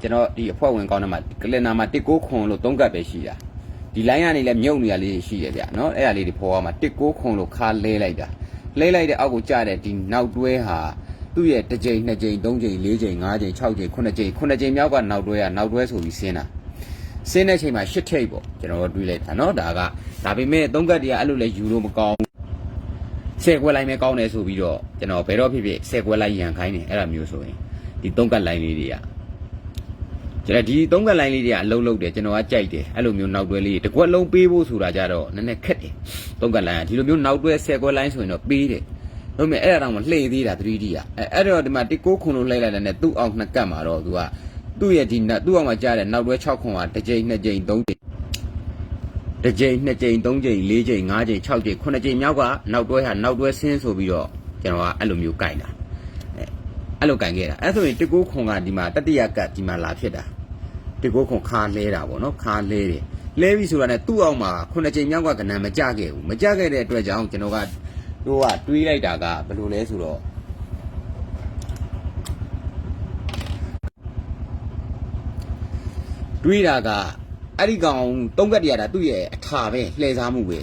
ကျွန်တော်ဒီအဖွဲ့ဝင်ကောင်းတဲ့မှာကလင်နာမှာ169ခွန်လို့3ကတ်ပဲရှိတာဒီလိုင်းကနေလည်းမြုပ်နေရလေးရှိရဗျနော်အဲ့ဒါလေးတွေဖော်ရမှာ169ခွန်လို့ခါလဲလိုက်တာလဲလိုက်တဲ့အောက်ကိုကြားတဲ့ဒီနောက်တွဲဟာသူ့ရဲ့တစ်ကြိမ်နှစ်ကြိမ်သုံးကြိမ်လေးကြိမ်ငါးကြိမ်6ကြိမ်9ကြိမ်9ကြိမ်မြောက်ကနောက်တွဲကနောက်တွဲဆိုပြီးဆင်းတာဆင်းတဲ့ချိန်မှာ10ထိပ်ပေါ့ကျွန်တော်တို့တွေးလိုက်တာနော်ဒါကဒါပေမဲ့3ကတ်တည်းကအဲ့လိုလဲယူလို့မကောင်းဘူးဆယ်ခွက်လိုက်မဲကောင်းတယ်ဆိုပြီးတော့ကျွန်တော်ဘယ်တော့ဖြစ်ဖြစ်ဆယ်ခွက်လိုက်ရန်ခိုင်းတယ်အဲ့လိုမျိုးဆိုရင်ဒီ3ကတ်လိုင်းလေးတွေက ကျွန်တော်ဒီသုံးကလိုင်းလေးတွေကအလုံးလုံးတယ်ကျွန်တော်ကကြိုက်တယ်အဲ့လိုမျိုးနောက်တွဲလေးတကွက်လုံးပေးဖို့ဆိုတာကြတော့နည်းနည်းခက်တယ်သုံးကလိုင်းကဒီလိုမျိုးနောက်တွဲ10ကွက်လိုင်းဆိုရင်တော့ပေးတယ်ဟုတ်မယ်အဲ့ဒါတော့မလှည့်သေးတာ 3D อ่ะအဲ့အဲ့တော့ဒီမှာတစ်ကိုခွန်လို့လှည့်လိုက်တယ်နဲ့သူ့အောင်နှစ်ကတ်မှာတော့သူကသူ့ရဲ့ဒီသူ့အောင်မှာကြားတဲ့နောက်တွဲ6ခွန်ကတစ်ကြိမ်နှစ်ကြိမ်သုံးကြိမ်တစ်ကြိမ်နှစ်ကြိမ်သုံးကြိမ်လေးကြိမ်ငါးကြိမ်6ကြိမ်9ကြိမ်မြောက်ကနောက်တွဲဟာနောက်တွဲဆင်းဆိုပြီးတော့ကျွန်တော်ကအဲ့လိုမျိုးကြိုက်တာ အဲ့လိုကန်ခဲ့တာအဲ့ဆိုရင်တကူခွန်ကဒီမှာတတိယကတ်ဒီမှာလာဖြစ်တာတကူခွန်ခါလဲတာပေါ့နော်ခါလဲတယ်လဲပြီဆိုတာနဲ့သူ့အောက်မှာခုနှစ်ကြိမ်မြောက်ကကဏ္ဍမကြခဲ့ဘူးမကြခဲ့တဲ့အတွက်ကြောင့်ကျွန်တော်ကတို့ကတွေးလိုက်တာကဘယ်လိုလဲဆိုတော့တွေးတာကအဲ့ဒီကောင်သုံးကတ်တရတာသူ့ရဲ့အထာပဲလှည့်စားမှုပဲ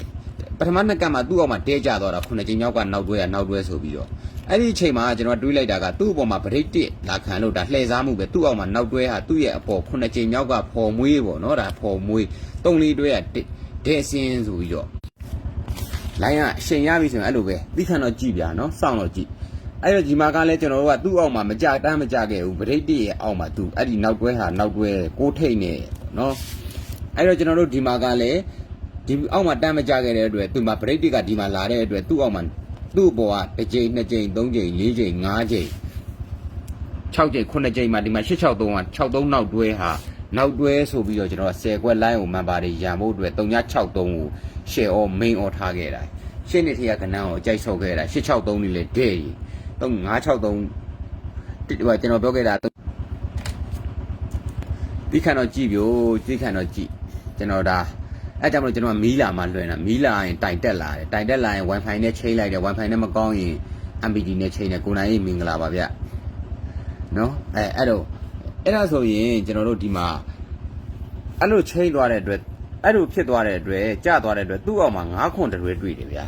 ပထမနှစ်ကတ်မှာသူ့အောက်မှာတဲကြသွားတာခုနှစ်ကြိမ်မြောက်ကနောက်တွဲရနောက်တွဲဆိုပြီးတော့ အဲ့ဒီအချိန်မှာကျွန်တော်တွေးလိုက်တာကသူ့အပေါ်မှာဗရိတ်တစ်လာခံလို့ဒါလှည့်စားမှုပဲသူ့အောက်မှာနောက်တွဲဟာသူ့ရဲ့အပေါ်ခုနှစ်ကြိမ်မြောက်ကဖော်မွေးပေါ့နော်ဒါဖော်မွေးတုံးလေးတွဲကဒဲစင်းဆိုပြီးတော့လိုင်းကအချိန်ရပြီဆိုရင်အဲ့လိုပဲသိခံတော့ကြည့်ပြနော်စောင့်တော့ကြည့်အဲ့တော့ဒီမှာကလည်းကျွန်တော်တို့ကသူ့အောက်မှာမကြတမ်းမကြခဲ့ဘူးဗရိတ်တစ်ရဲ့အောက်မှာသူအဲ့ဒီနောက်တွဲဟာနောက်တွဲကိုထိတ်နေနော်အဲ့တော့ကျွန်တော်တို့ဒီမှာကလည်းဒီအောက်မှာတမ်းမကြခဲ့တဲ့အတွက်သူမှာဗရိတ်တစ်ကဒီမှာလာတဲ့အတွက်သူ့အောက်မှာ သူ့ဘောကတစ်ကြိမ်နှစ်ကြိမ်သုံးကြိမ်လေးကြိမ်ငါးကြိမ်6ကြိမ်9ကြိမ်မှဒီမှာ663က63နောက်တွဲဟာနောက်တွဲဆိုပြီးတော့ကျွန်တော်10ခွက်လိုင်းကိုမန်ပါတွေရံဖို့အတွက်363ကို share or main or ထားခဲ့တာရှင်းနေထက်ကဏ္ဍကိုအကြိုက်ဆော့ခဲ့တာ663นี่လေဒဲ့ကြီး3563တိဟိုကျွန်တော်ပြောခဲ့တာဒီခံတော့ကြည့်ပြိုဒီခံတော့ကြည့်ကျွန်တော်ဒါ အဲကြောင့်မလို့ကျွန်တော်ကမီးလာမှလွှင့်တာမီးလာရင်တိုင်တက်လာတယ်တိုင်တက်လာရင် wifi နဲ့ချိန်လိုက်တယ် wifi နဲ့မကောင်းရင် MPD နဲ့ချိန်တယ်ကိုနိုင်ရေးမင်္ဂလာပါဗျနော်အဲအဲ့တော့အဲ့ဒါဆိုရင်ကျွန်တော်တို့ဒီမှာအဲ့လိုချိန်သွားတဲ့အတွက်အဲ့လိုဖြစ်သွားတဲ့အတွက်ကျသွားတဲ့အတွက်သူ့အောက်မှာ9ခွန်တရွဲတွေ့တယ်ဗျာ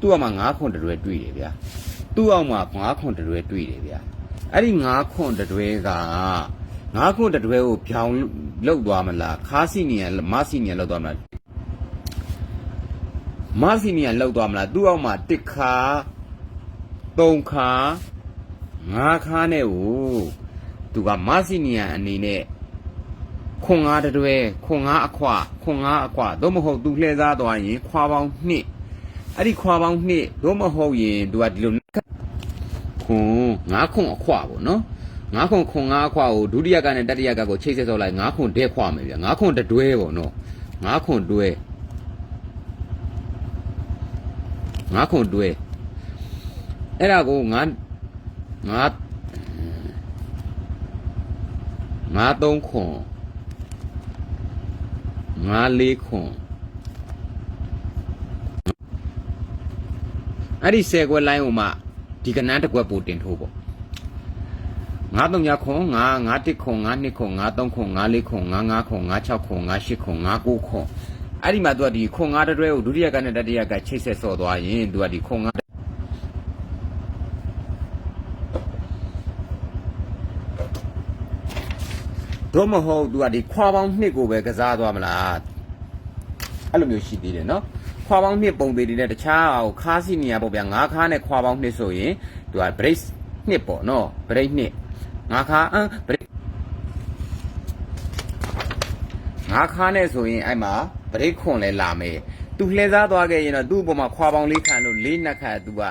သူ့အောက်မှာ9ခွန်တရွဲတွေ့တယ်ဗျာသူ့အောက်မှာ9ခွန်တရွဲတွေ့တယ်ဗျာအဲ့ဒီ9ခွန်တရွဲက9ခွန်တရွဲကိုဖြောင်းလောက်သွားမလားခါစီနီယမစီနီယလောက်သွားမလား မဆီနီယလောက်သွားမလားသူ့အောက်မှာတစ်ခါသုံးခါငါးခါနဲ့ဟိုသူကမဆီနီယအနေနဲ့ခွန်ငါးတတွဲခွန်ငါးအခွခွန်ငါးအခွသို့မဟုတ်သူလှည့်စားသွားရင်ခွာပေါင်းနှစ်အဲ့ဒီခွာပေါင်းနှစ်သို့မဟုတ်ရင်သူကဒီလိုခွန်ငါးခွန်အခွပေါ့နော်ငါးခွန်ခွန်ငါးအခွကိုဒုတိယကနဲ့တတိယကကိုချိတ်ဆက်စောလိုက်ငါးခွန်တဲ့ခွမယ်ဗျာငါးခွန်တတွဲပေါ့နော်ငါးခွန်တွဲ ငါးခွန်တွဲအဲ့ဒါကိုငါငါငါသုံးခွန်ငါလေးခွန်အဲ့ဒီဆယ်ခွက်လိုင်းဟိုမှဒီကနန်းတစ်ခွက်ပို့တင်ထိုးပေါ့ငါသုံးညခွန်ငါငါတစ်ခွန်ငါနှစ်ခွန်ငါသုံးခွန်ငါလေးခွန်ငါငါခွန်ငါ၆ခွန်ငါ၈ခွန်ငါ၉ခွန် အဲ့ဒီမှာသူကဒီခွန်ငါတစ်တွဲကိုဒုတိယကနဲ့တတိယကချိတ်ဆက်ဆော့သွားရင်သူကဒီခွန်ငါတော့မဟုတ်သူကဒီခွာပေါင်းနှစ်ကိုပဲကစားသွားမလားအဲ့လိုမျိုးရှိသေးတယ်နော်ခွာပေါင်းနှစ်ပုံသေးတွေနဲ့တခြားဟိုခါးစီနေရပေါ့ဗျာငါးခါးနဲ့ခွာပေါင်းနှစ်ဆိုရင်သူက brace နှစ်ပေါ့နော် brace နှစ်ငါးခါးအမ် brace ငါးခါးနဲ့ဆိုရင်အဲ့မှာ brace ခွန်လဲလာမယ်သူလှည့်စားသွားခဲ့ရင်တော့သူ့အပေါ်မှာခွာပေါင်းလေးခံလို့လေးနှစ်ခါသူက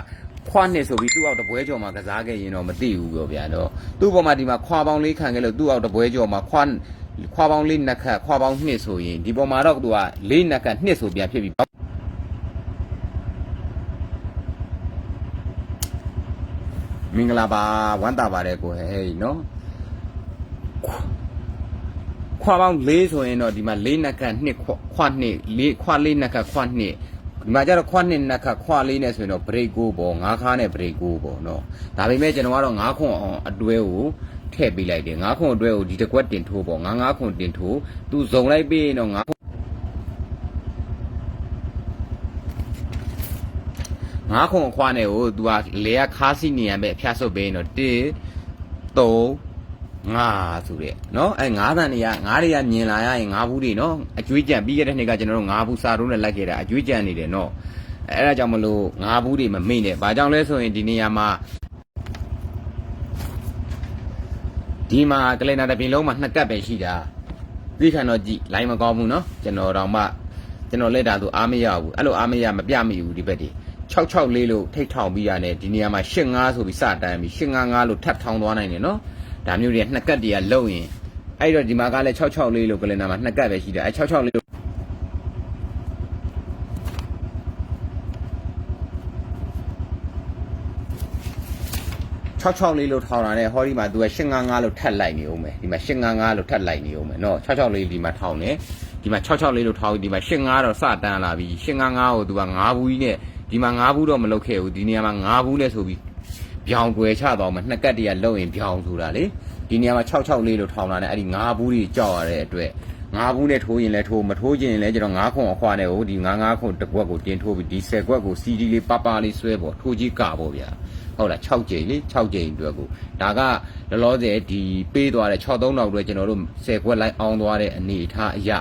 ခွာနှစ်ဆိုပြီးသူ့အောက်တပွဲကြော်မှာကစားခဲ့ရင်တော့မသိဘူးပြောဗျာတော့သူ့ပေါ်မှာဒီမှာခွာပေါင်းလေးခံခဲ့လို့သူ့အောက်တပွဲကြော်မှာခွာခွာပေါင်းလေးနှစ်ခါခွာပေါင်းနှစ်ဆိုရင်ဒီပေါ်မှာတော့သူကလေးနှစ်ခါနှစ်ဆိုပြန်ဖြစ်ပြီးမင်္ဂလာပါဝမ်းသာပါတယ်ကိုဟဲ့နော် ခွာပေါင်း၄ဆိုရင်တော့ဒီမှာ၄နှစ်ခတ်နှစ်ခွခွနှစ်၄ခွ၄နှစ်ခတ်ခွနှစ်ဒီမှာကျတော့ခွနှစ်နှစ်ခတ်ခွလေးနဲ့ဆိုရင်တော့ break ကိုပေါ့ငါးခါနဲ့ break ကိုပေါ့နော်ဒါပေမဲ့ကျွန်တော်ကတော့ငါးခွန်အောင်အတွဲကိုထထည့်ပေးလိုက်တယ်ငါးခွန်အတွက်ကိုဒီတစ်ကွက်တင်ထိုးပေါ့ငါးငါးခွန်တင်ထိုးသူဇုံလိုက်ပြီးရင်တော့ငါးခွန်ငါးခွန်အခွားနဲ့ကို तू ကလေကခါးစီနေရမယ်အဖျားဆုပ်ပေးရင်တော့1 3 ငါဆိုတဲ့နော်အဲငါးတန်တွေကငါးတွေကမြင်လာရရင်ငါးဘူးတွေနော်အကျွေးကြံပြီးခဲ့တဲ့နှစ်ကကျွန်တော်တို့ငါးဘူးစာတုံးနဲ့လိုက်ခဲ့တာအကျွေးကြံနေတယ်နော်အဲအဲ့ဒါကြောင့်မလို့ငါးဘူးတွေမမိနဲ့ဘာကြောင့်လဲဆိုရင်ဒီနေရာမှာဒီမှာကလင်နာတစ်ပြင်လုံးမှာနှစ်ကပ်ပဲရှိတာသိခံတော့ကြည့်လိုင်းမကောင်းဘူးနော်ကျွန်တော်တော့မှကျွန်တော်လက်တာသူအားမရဘူးအဲ့လိုအားမရမပြမိဘူးဒီဘက်တွေ664လို့ထိတ်ထောင်ပြီးရတယ်ဒီနေရာမှာ85ဆိုပြီးစတန်းပြီး855လို့ထပ်ထောင်သွားနိုင်တယ်နော် ဒါမျိုးတွေကနှစ်ကတ်တည်းကလုံရင်အဲ့တော့ဒီမှာကလည်း66လေးလို့ကလင်နာမှာနှစ်ကတ်ပဲရှိတယ်အဲ့66လေးလို့66လေးလို့ထောင်တာနဲ့ဟောဒီမှာ तू က855လို့ထပ်လိုက်နေအောင်မယ်ဒီမှာ855လို့ထပ်လိုက်နေအောင်မယ်เนาะ66လေးဒီမှာထောင်တယ်ဒီမှာ66လေးလို့ထောင်ပြီးဒီမှာ85တော့စတန်းလာပြီ85ကို तू က9ဘူးကြီးနဲ့ဒီမှာ9ဘူးတော့မလုတ်ခဲ့ဘူးဒီနေရာမှာ9ဘူးနဲ့ဆိုပြီး ပြောင်းတွယ်ချသွားမှာနှစ်ကတ်တည်းကလုံရင်ပြောင်းဆိုတာလေဒီနေရာမှာ66လေးလို့ထောင်လာတယ်အဲ့ဒီ၅ဘူးကြီးကြောက်ရတဲ့အတွက်၅ဘူးနဲ့ထိုးရင်လည်းထိုးမထိုးရင်လည်းကျွန်တော်၅ခွန်အခွားနဲ့ဟိုဒီ၅၅ခွန်တစ်ကွက်ကိုတင်ထိုးပြီးဒီ10ကွက်ကို CD လေးပပလေးဆွဲပေါ့ထိုးကြီးကပေါ့ဗျာဟုတ်လား6ကြိမ်လေ6ကြိမ်အတွက်ကိုဒါကလောလောဆယ်ဒီပေးသွားတဲ့63နောက်အတွက်ကျွန်တော်တို့10ကွက်လိုက်အောင်သွားတဲ့အနေအထားအရာ